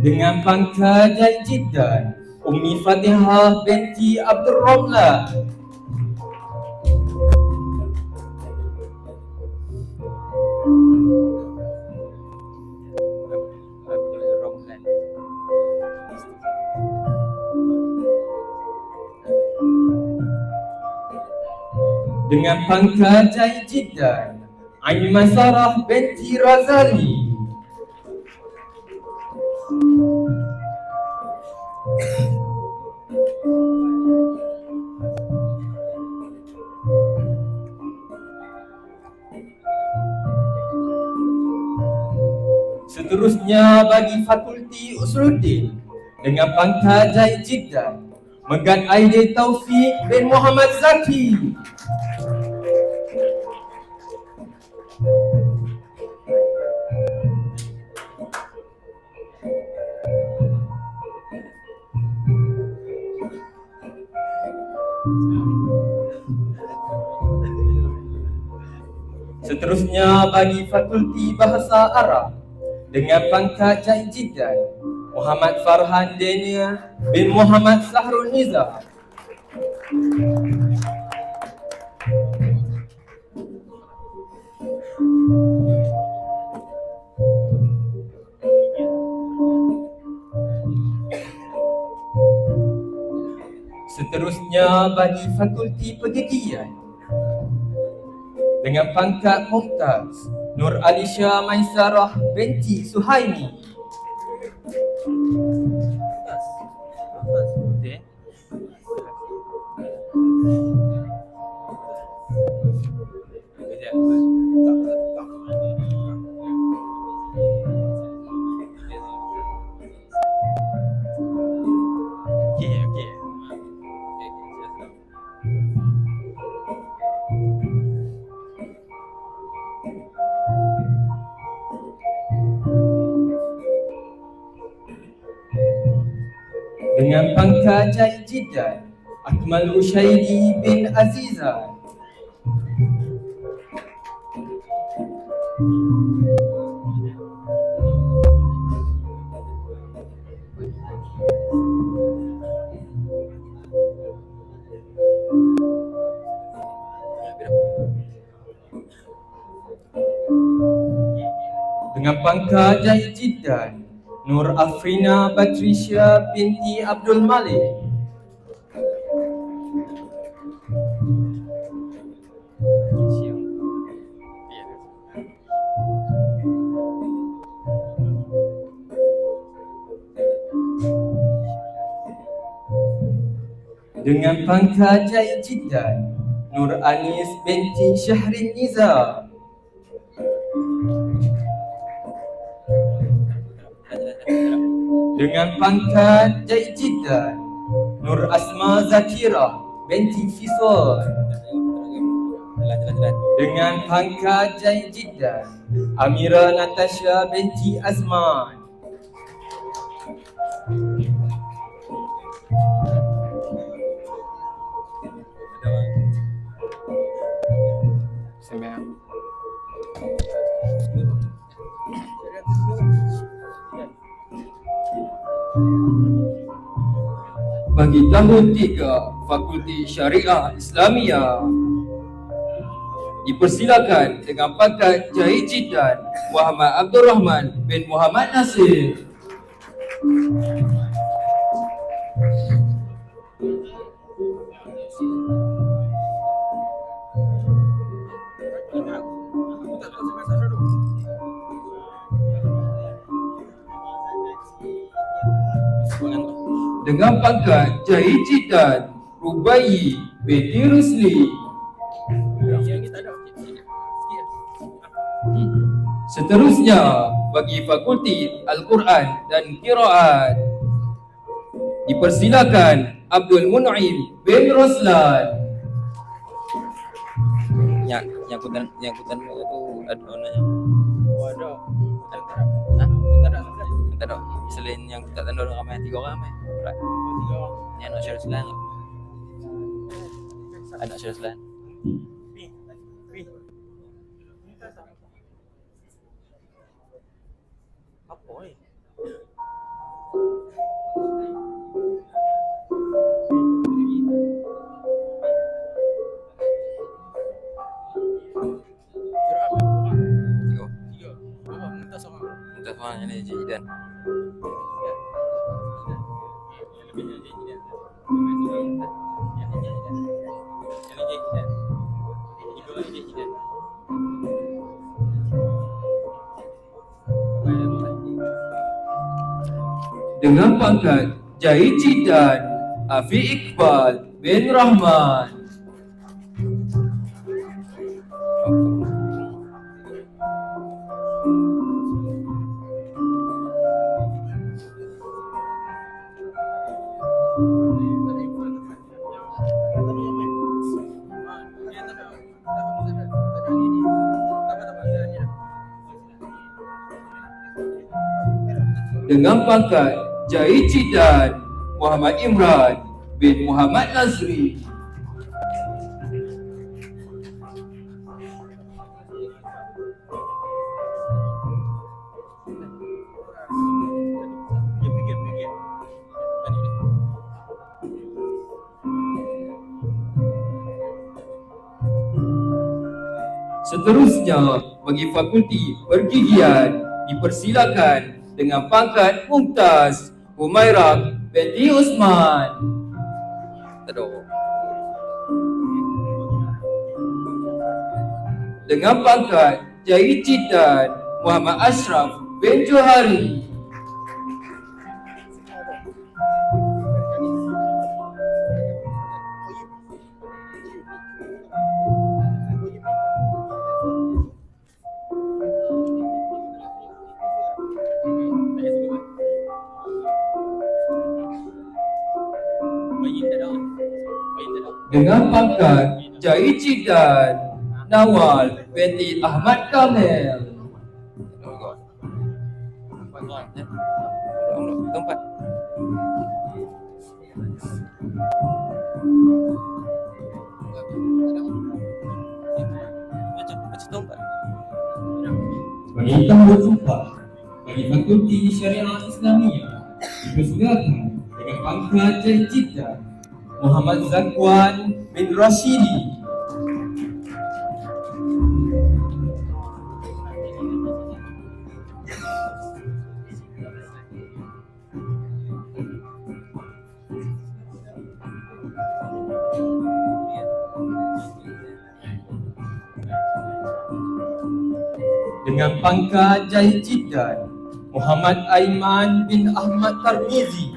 dengan pangkat dan jiddan Umi Fatihah binti Abdul Rahman dengan pangkat dan jiddan Aiman Sarah binti Razali bagi Fakulti Usuluddin dengan pangkat Jai Jiddan Megat Aidil Taufik bin Muhammad Zaki. Seterusnya bagi Fakulti Bahasa Arab dengan pangkat Jai Jiddan Muhammad Farhan Daniel bin Muhammad Sahrul Nizam. Seterusnya bagi Fakulti Pendidikan dengan pangkat Mumtaz Nur Alisha Maisarah binti Suhaimi Jai Jiddan Akmal Rushaidi bin Azizan dengan pangkat Jai Jiddan Nur Afrina Batrisha binti Abdul Malik. Dengan pangkat Jai Jiddan Nur Anis binti Syahrin Nizam dengan pangkat Jai Jiddan Nur Asma Zakira binti jalan. dengan pangkat Jai Jiddan Amira Natasha binti Azman bagi tahun 3 Fakulti Syariah Islamiyah dipersilakan dengan pangkat Jai Jiddan Muhammad Abdul Rahman bin Muhammad Nasir dengan pangkat Jai Jiddan Rubai binti Rusli Seterusnya bagi Fakulti Al-Quran dan Qiraat dipersilakan Abdul Mun'im bin Roslan Yang yang kutan yang kutan itu ada warnanya. Oh ada. Hah? Tak ada. Tak ada. Selain yang tak tanda orang ramai tiga orang ramai. Right. Tiga orang. Ni anak Syarul Selan. Anak Syarul Selan. Dengan pangkat Jahid Jidan Afi Iqbal bin Rahman. Dengan pangkat Jahid Jidan Muhammad Imran bin Muhammad Nazri. Seterusnya, bagi fakulti pergigian dipersilakan dengan pangkat Mumtaz Humairah binti Usman. Aduh. Dengan pangkat Jahid Jidan Muhammad Ashraf bin Johari. Dengan pangkat Jahid Jidan Nawal binti Ahmad Kamil. Tempat. Macam macam tempat. Bagi fakulti syariah Islamiyah dipersilakan dengan pangkat Jidan Muhammad Zakwan bin Rashidi. dengan pangkat Jidan Muhammad Aiman bin Ahmad Tarmizi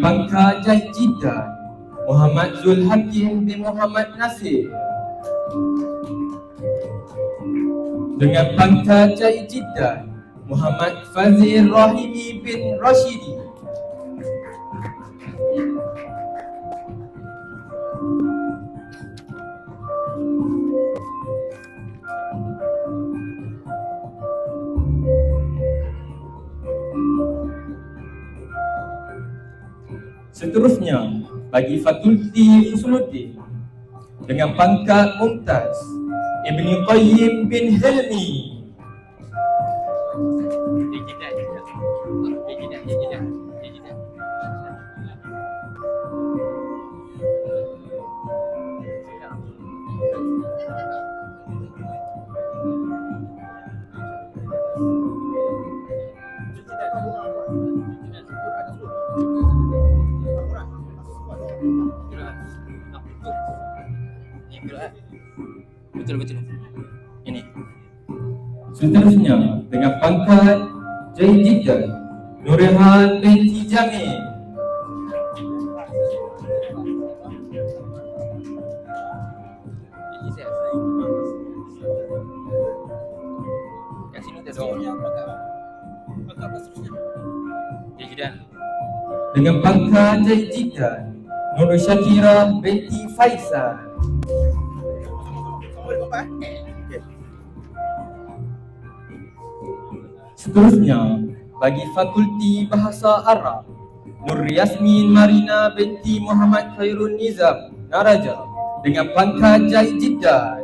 dengan pangkat Jahid Jidan Muhammad Zul Hakim bin Muhammad Nasir. Dengan pangkat Jahid Jidan Muhammad Fazil Rahimi bin Rashidi bagi Fakulti Usuluddin dengan pangkat Mumtaz Ibni Qayyim bin Hilmi Betul betul. Ini. Seterusnya, dengan pangkat Jahid Jidan Nurihan binti Jamil Kat sini dah dong. Jidan. dengan pangkat Jahid Jidan Nur Syakira binti Faisal Seterusnya, bagi Fakulti Bahasa Arab Nur Yasmin Marina binti Muhammad Khairun Nizam Naraja dengan pangkat Jai Jidan.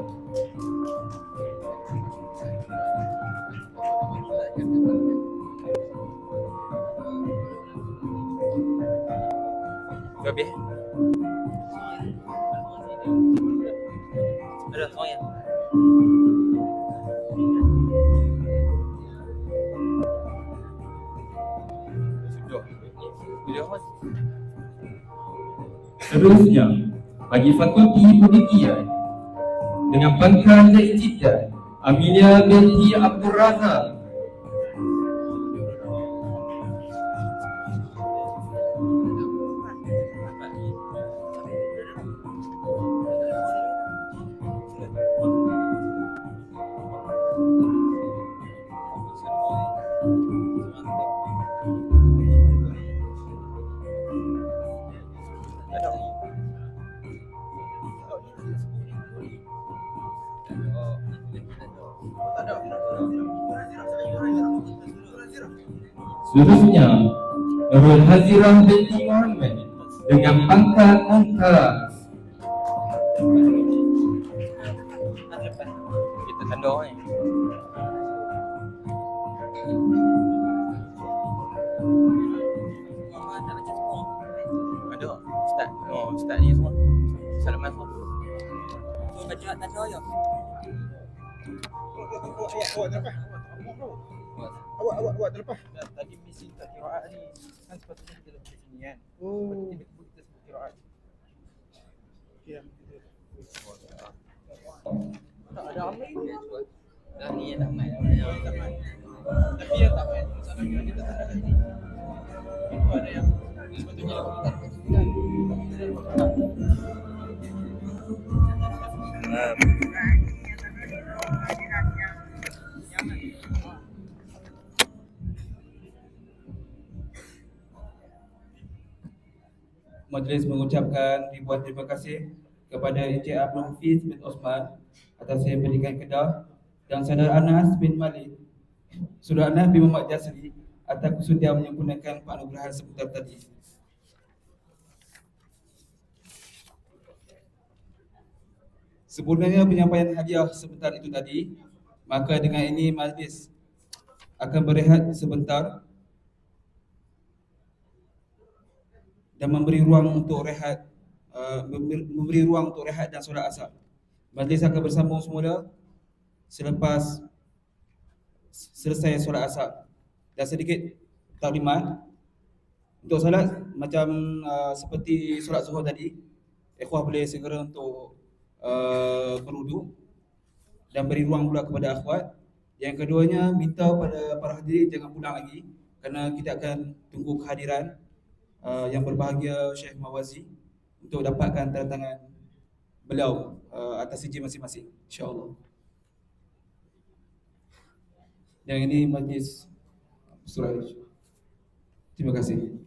Seterusnya, bagi Fakulti Pendidikan dengan Jai Jidan, Amelia binti Abdul Razak. Seterusnya, Nurul Hazirah binti Muhammad dengan pangkat Mumtaz. Kita tanda ni. Ada. Start. Oh, start ni semua. Salaman semua. Tu baca tanda ya. Awak, awak, awak terlepas. Awak, awak, awak terlepas. Kan sepatutnya kita lepas sini kan. Oh. Sepatutnya kita kita sebut kiraat. Ya. Tak ada amal ni. Dah ni yang tak main. Tapi yang tak main masalahnya dia tak ada lagi. Itu ada yang sepatutnya kita sini kan. Majlis mengucapkan ribuan terima kasih kepada Encik Abdul Hafiz bin Osman atas saya pendidikan Kedah dan saudara Anas bin Malik saudara Anas bin Muhammad Jasri atas kesudian menyempurnakan penganugerahan seputar tadi. Sempurnanya penyampaian hadiah sebentar itu tadi, maka dengan ini majlis akan berehat sebentar dan memberi ruang untuk rehat uh, memberi, ruang untuk rehat dan solat asar. Majlis akan bersambung semula selepas selesai solat asar. Dan sedikit taklimat untuk solat macam uh, seperti solat zuhur tadi, ikhwah boleh segera untuk uh, berwuduk dan beri ruang pula kepada akhwat. Yang keduanya minta pada para hadirin jangan pulang lagi kerana kita akan tunggu kehadiran uh, yang berbahagia Syekh Mawazi untuk dapatkan tanda tangan beliau uh, atas sijil masing-masing insya-Allah. Yang ini majlis surah. Terima kasih.